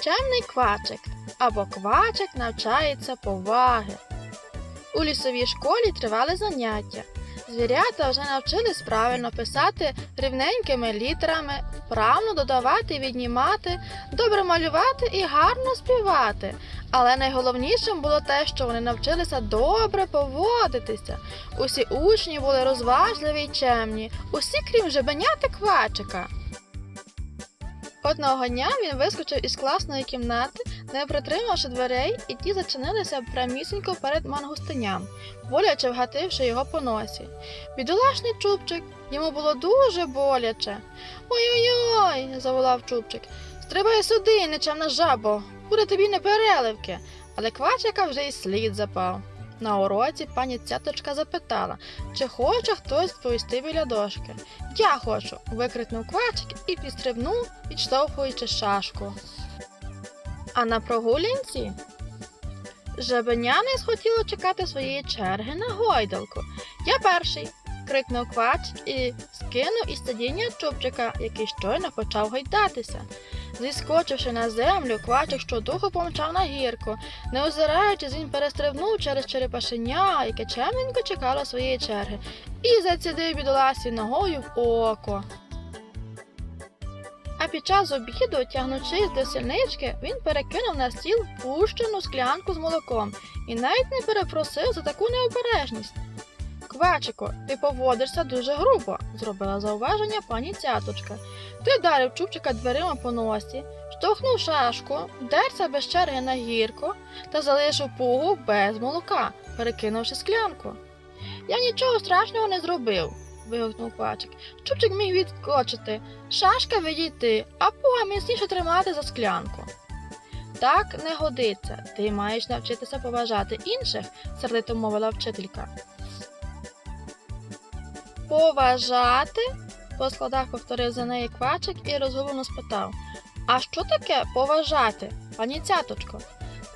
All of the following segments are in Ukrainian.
Чемний квачик або квачик навчається поваги. У лісовій школі тривали заняття. Звірята вже навчились правильно писати рівненькими літерами, вправно додавати і віднімати, добре малювати і гарно співати. Але найголовнішим було те, що вони навчилися добре поводитися. Усі учні були розважливі й чемні, усі крім жебеняти квачика. Одного дня він вискочив із класної кімнати, не притримавши дверей, і ті зачинилися прямісінько перед мангустиням, боляче вгативши його по носі. Бідолашний чубчик, йому було дуже боляче. Ой-ой-ой, заволав чубчик. Стрибай сюди, нечемна жабо, буде тобі не переливки. Але квачика вже й слід запав. На уроці пані цяточка запитала, чи хоче хтось повісти біля дошки. Я хочу. викрикнув квачик і підстрибнув, відштовхуючи шашку. А на прогулянці жабеня не схотіло чекати своєї черги на гойдалку. Я перший. крикнув квачик і скинув із сидіння чубчика, який щойно почав гойдатися. Зіскочивши на землю, квачик щодуху помчав на гірку. Не озираючись, він перестрибнув через черепашеня, яке чемненько чекало своєї черги, і зацідив бідоласі ногою в око. А під час обіду, тягнучись до сільнички, він перекинув на стіл пущену склянку з молоком і навіть не перепросив за таку необережність. Квачику, ти поводишся дуже грубо, зробила зауваження пані цяточка. Ти вдарив чубчика дверима по носі, штовхнув шашку, вдерся без на гірку та залишив пугу без молока, перекинувши склянку. Я нічого страшного не зробив, вигукнув квачик. Чубчик міг відскочити, шашка відійти, а пуга міцніше тримати за склянку. Так не годиться. Ти маєш навчитися поважати інших, сердито мовила вчителька. Поважати? по складах повторив за неї квачик і розгублено спитав А що таке поважати, пані цяточко?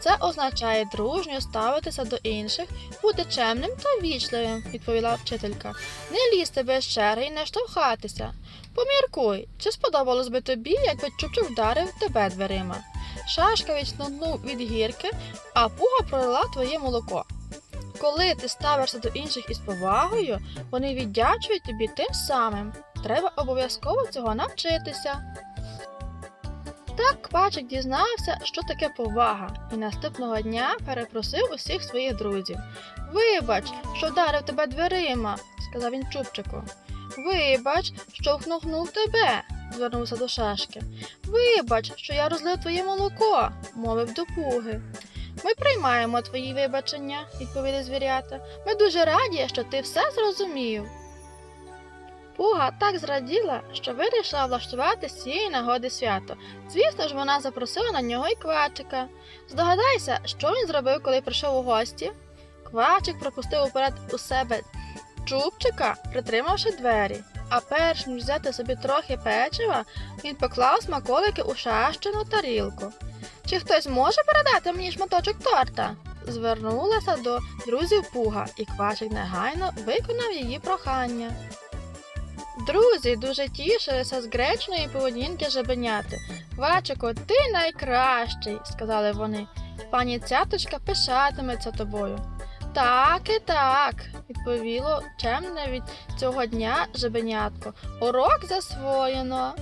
Це означає дружньо ставитися до інших, бути чемним та вічливим, відповіла вчителька. Не лізти без черги і не штовхатися. Поміркуй, чи сподобалось би тобі, якби Чупчук вдарив тебе дверима. Шашка відштовхнув від гірки, а пуга пролила твоє молоко. Коли ти ставишся до інших із повагою, вони віддячують тобі тим самим. Треба обов'язково цього навчитися. Так квачик дізнався, що таке повага, і наступного дня перепросив усіх своїх друзів. Вибач, що вдарив тебе дверима, сказав він чубчику. Вибач, що вхнув тебе, звернувся до шашки. Вибач, що я розлив твоє молоко, мовив до пуги. Ми приймаємо твої вибачення, відповіли звірята. Ми дуже раді, що ти все зрозумів. Пуга так зраділа, що вирішила влаштувати з цієї нагоди свято. Звісно ж, вона запросила на нього і квачика. Здогадайся, що він зробив, коли прийшов у гості. Квачик пропустив уперед у себе чубчика, притримавши двері. А перш ніж взяти собі трохи печива, він поклав смаколики у шащену тарілку. Чи хтось може передати мені шматочок торта? Звернулася до друзів Пуга, і квачик негайно виконав її прохання. Друзі дуже тішилися з гречної поведінки жабеняти. Квачику, ти найкращий, сказали вони. Пані цяточка пишатиметься тобою. Так і так, відповіло чемне від цього дня жабенятко. Урок засвоєно.